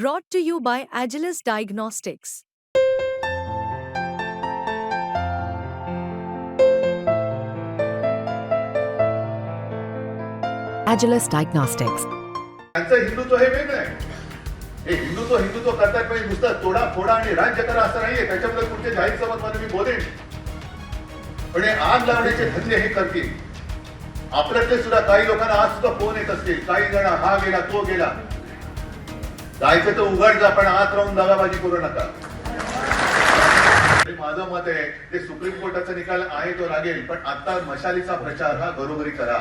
Brought to you by Agilus Diagnostics. Agilus Diagnostics. त्यांचं हिंदुत्व हे वेगळं आहे. हे हिंदुत्व हिंदुत्व करतात म्हणजे नुसतं तोडा फोडा आणि राज्य करा असं नाहीये. त्याच्याबद्दल पुढचे जाहीर सभामध्ये मी बोलेन. पण हे आग लावण्याचे धंदे हे करतील. आपल्यातले सुद्धा काही लोकांना आज सुद्धा फोन येत असतील. काही जण हा गेला तो गेला. जायचं तर उघड जा पण आत राहून दगाबाजी करू नका. माझं मत आहे ते सुप्रीम कोर्टाचा निकाल आहे तो लागेल पण आता मशालीचा प्रचार हा घरोघरी करा.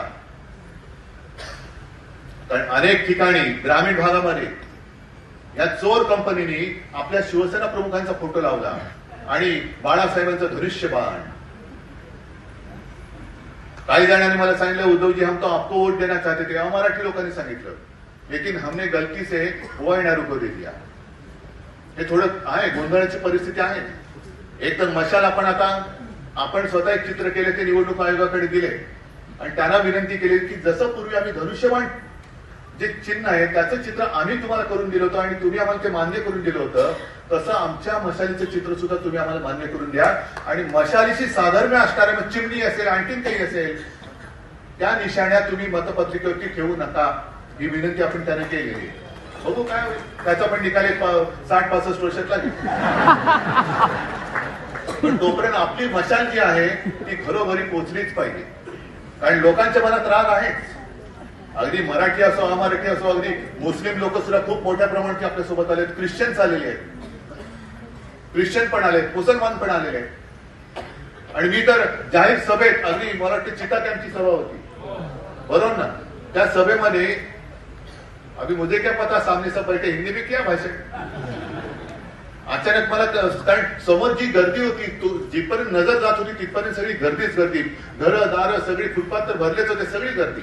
कारण अनेक ठिकाणी ग्रामीण भागामध्ये या चोर कंपनीने आपल्या शिवसेना प्रमुखांचा फोटो लावला आणि बाळासाहेबांचं धनुष्यबाण काही जणांनी मला सांगितलं उद्धवजी हम तो आपको वोट देना चाहते ते तेव्हा मराठी लोकांनी सांगितलं. लेकिन हमने गलती से हुआ को दे दिया। हे थोडं आहे गोंधळाची परिस्थिती आहे एक तर मशाल आपण आता आपण स्वतः एक चित्र केले ते निवडणूक आयोगाकडे दिले। आणि त्यांना विनंती केली की जसं पूर्वी आम्ही धनुष्यबाण जे चिन्ह आहे त्याचं चित्र आम्ही तुम्हाला करून दिलं होतं आणि तुम्ही आम्हाला ते मान्य करून दिलं होतं तसं आमच्या मशालीचं चित्र सुद्धा तुम्ही आम्हाला मान्य करून द्या. आणि मशालीशी साधर्म्य असणाऱ्या मग चिमणी असेल आणखीन काही असेल त्या निशाण्या तुम्ही मतपत्रिकेवरती ठेवू नका. ही विनंती आपण त्याने केलेली बघू काय त्याचा पण निकाल एक पा- साठ पासष्ट वर्षात लागेल. पण तोपर्यंत आपली मशाल जी आहे ती घरोघरी पोचलीच पाहिजे. कारण लोकांच्या मनात राग आहेच. अगदी मराठी असो अमराठी असो अगदी मुस्लिम लोक सुद्धा खूप मोठ्या प्रमाणात आपल्यासोबत आले ख्रिश्चन्स आलेले आहेत. ख्रिश्चन पण आले मुसलमान पण आलेले आहेत. आणि मी तर जाहीर सभेत अगदी मला वाटतं चिता त्यांची सभा होती. बरोबर ना? त्या सभेमध्ये अभी मुझे क्या पता सामने सब बैठे हिंदी में क्या भाषण अचानक मला कारण समोर जी गर्दी होती तो जिथपर्यंत नजर जात होती तिथपर्यंत सगळी गर्दीच गर्दी. घरं दारं सगळी फुटपाथ तर भरलेच होते सगळी गर्दी.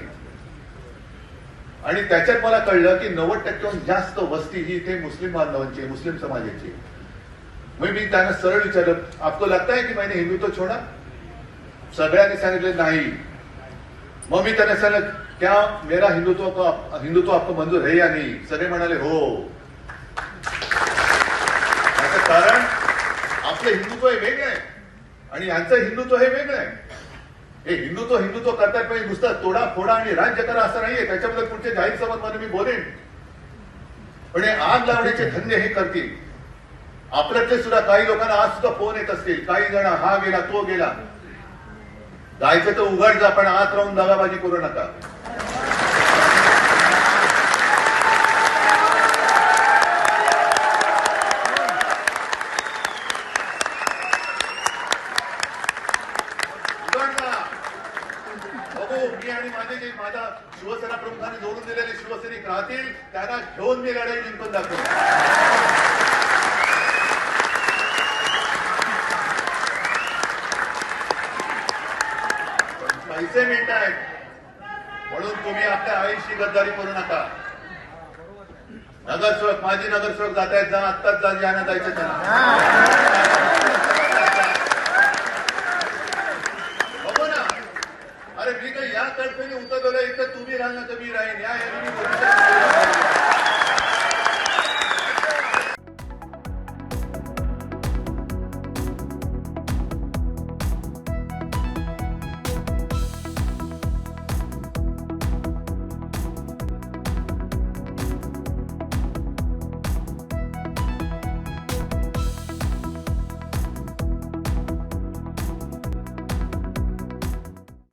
आणि त्याच्यात मला कळलं की नव्वद टक्क्याहून जास्त वस्ती ही इथे मुस्लिम बांधवांची मुस्लिम समाजाची मग मी त्यांना सरळ विचारलं आपको लगता है की मैंने हिंदुत्व छोडा? सगळ्यांनी सांगितले नाही. मग मी त्यांना सांगितलं क्या मेरा हिंदुत्व को आप- हिंदुत्व आपको मंजूर है या नहीं? सगळे म्हणाले हो। याचं कारण आपलं हिंदुत्व हे वेगळं आहे. आणि यांचं हिंदुत्व हे वेगळं आहे. हे हिंदुत्व हिंदुत्व करतात पण नुसतं तोडा फोडा आणि राज्य करा असं नाहीये. त्याच्याबद्दल पुढचे जाहीर सभामध्ये मी बोलेन. पण हे आग लावण्याचे धंदे हे करतील. आपल्यातले सुद्धा काही लोकांना आज सुद्धा फोन येत असतील. काही जण हा गेला तो गेला. जायचं तर उघड जा पण आत राहून दगाबाजी करू नका उघड जा. बघू मी आणि माझे जे माझ्या शिवसेना प्रमुखांनी जोडून दिलेले शिवसैनिक राहतील त्यांना घेऊन मी लढाई जिंकून दाखवतो पैसे मिळत आहेत. म्हणून तुम्ही आपल्या आईशी गद्दारी करू नका. नगरसेवक माजी नगरसेवक जात आहेत जा आत्ताच जा ज्यांना जायचं त्यांना मी काही या तडफेने उतरलेलं इथं तुम्ही राहणार तर मी राहीन. या